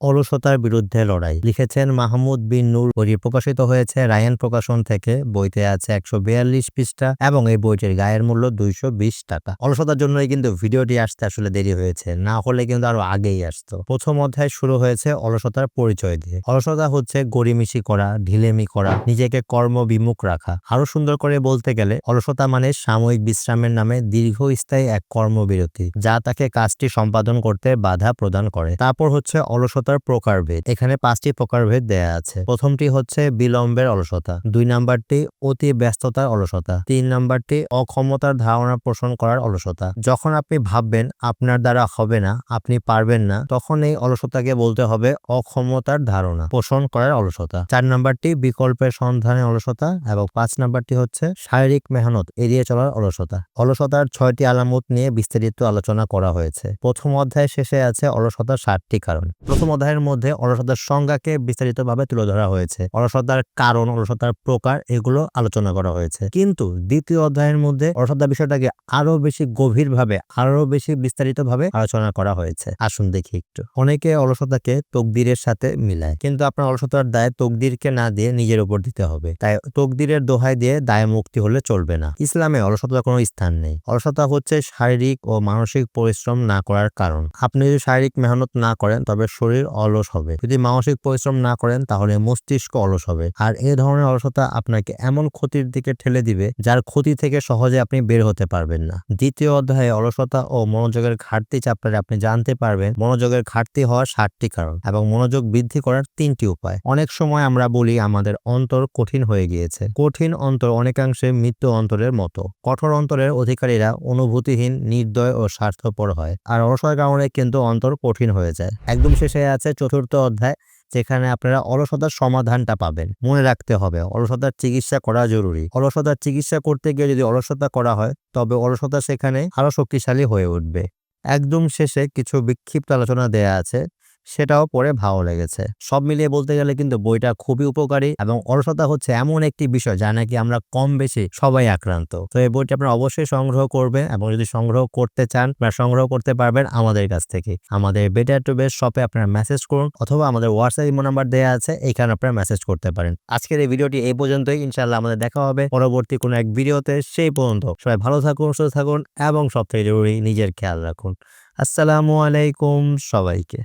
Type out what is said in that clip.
অলসতার বিরুদ্ধে লড়াই। লিখেছেন মাহমুদ বিন নূর। বইটি প্রকাশিত হয়েছে রায়ান প্রকাশন থেকে। বইতে আছে একশো বিয়াল্লিশ পৃষ্ঠা এবং এই বইটির গায়ের মূল্য দুইশো বিশ টাকা। অলসতার জন্যই কিন্তু ভিডিওটি আসতে আসলে দেরি হয়েছে। না হলে কিন্তু আরও আগেই আসতো। প্রথম অধ্যায় শুরু হয়েছে অলসতার পরিচয় দিয়ে। অলসতা হচ্ছে গড়িমিশি করা, ঢিলেমি করা, নিজেকে কর্মবিমুখ রাখা। আরও সুন্দর করে বলতে গেলে, অলসতা মানে সাময়িক বিশ্রামের নামে দীর্ঘস্থায়ী এক কর্মবিরতি, যা তাকে কাজটি সম্পাদন করতে বাধা প্রদান করে। তারপর হচ্ছে অলসতার প্রকারভেদ। এখানে পাঁচটি প্রকারভেদ দেয়া আছে। প্রথমটি হচ্ছে বিলম্বের অলসতা। দুই নাম্বারটি অতি ব্যস্ততার অলসতা। তিন নাম্বারটি অক্ষমতার ধারণা পোষণ করার অলসতা। যখন আপনি ভাববেন আপনার দ্বারা হবে না, আপনি পারবেন না, তখন এই অলসতাকে বলতে হবে অক্ষমতার ধারণা পোষণ করার অলসতা। চার নাম্বারটি বিকল্পের সন্ধানের অলসতা এবং পাঁচ নাম্বারটি হচ্ছে শারীরিক মেহনত, এড়িয়ে চলার অলসতা। অলসতার ছয়টি আলামত নিয়ে বিস্তারিত আলোচনা করা হয়েছে। প্রথম অধ্যায় শেষে আছে অলসতার ষাটটি কারণ। প্রথম অধ্যায়ের মধ্যে অলসতার সংজ্ঞাকে বিস্তারিতভাবে তুলে ধরা হয়েছে। অলসতার কারণ, অলসতার প্রকার এগুলো আলোচনা করা হয়েছে। কিন্তু দ্বিতীয় অধ্যায়ের মধ্যে অলসতা বিষয়টাকে আরও বেশি গভীরভাবে আরও বেশি বিস্তারিতভাবে আলোচনা করা হয়েছে। আসুন দেখি একটু। অনেকে অলসতাকে তকদিরের সাথে মিলায়, কিন্তু আপনার অলসতার দায় তকদিরকে না দিয়ে নিজের উপর দিতে হবে। তাই তকদিরের দোহাই দিয়ে দায় মুক্তি হলে চলবে না। ইসলামে অলসতার কোনো স্থান নেই। অলসতা হচ্ছে শারীরিক ও মানসিক পরিশ্রম না করার কারণ। আপনি যদি শারীরিক মেহনত না করেন, তবে শরীর অলস হবে। যদি মানসিক পরিশ্রম না করেন, তাহলে মস্তিষ্ক অলস হবে। আর এই ধরনের অলসতা আপনাকে এমন ক্ষতির দিকে ঠেলে দিবে, যার ক্ষতি থেকে সহজে আপনি বের হতে পারবেন না। দ্বিতীয় অধ্যায়ে অলসতা ও মনোযোগের ঘাটতি চাপটারে আপনি জানতে পারবেন মনোযোগের ঘাটতি হওয়ার ষাটটি কারণ এবং মনোযোগ বৃদ্ধি করার তিনটি উপায়। অনেক সময় আমরা বলি আমাদের অন্তর কঠিন হয়ে গিয়েছে। কঠিন অন্তর অনেকাংশে মৃত্যু অন্তরের মতো। কঠোর অন্তরের অধিকারীরা অনুভূতিহীন, নির্দয় ও স্বার্থপর হয়। আর অলসতার কারণে কিন্তু অন্তর কঠিন হয়ে যায়। একদম শেষে আছে চতুর্থ অধ্যায়, যেখানে আপনারা অলসতার সমাধানটা পাবেন। মনে রাখতে হবে, অলসতার চিকিৎসা করা জরুরি। অলসতার চিকিৎসা করতে গিয়ে যদি অলসতা করা হয়, তবে অলসতা সেখানে আরও শক্তিশালী হয়ে উঠবে। একদম শেষে কিছু বিক্ষিপ্ত আলোচনা দেয়া আছে সেটাও পড়ে ভালো লেগেছে। সব মিলিয়ে বলতে গেলে কিন্তু বইটা খুবই উপকারী এবং অলসতা হচ্ছে এমন একটি বিষয় যা নাকি আমরা কম বেশি সবাই আক্রান্ত। তো এই বইটি আপনারা অবশ্যই সংগ্রহ করবেন এবং যদি সংগ্রহ করতে চান বা সংগ্রহ করতে পারবেন আমাদের কাছ থেকে। আমাদের বেটার টু বেস্ট শপে আপনারা মেসেজ করুন অথবা আমাদের হোয়াটসঅ্যাপ ইমো নাম্বার দেওয়া আছে, এখানে আপনারা মেসেজ করতে পারেন। আজকের এই ভিডিওটি এই পর্যন্তই। ইনশাল্লাহ আমাদের দেখা হবে পরবর্তী কোনো এক ভিডিওতে। সেই পর্যন্ত সবাই ভালো থাকুন, সুস্থ থাকুন এবং সব থেকে জরুরি নিজের খেয়াল রাখুন। আসসালামু আলাইকুম সবাইকে।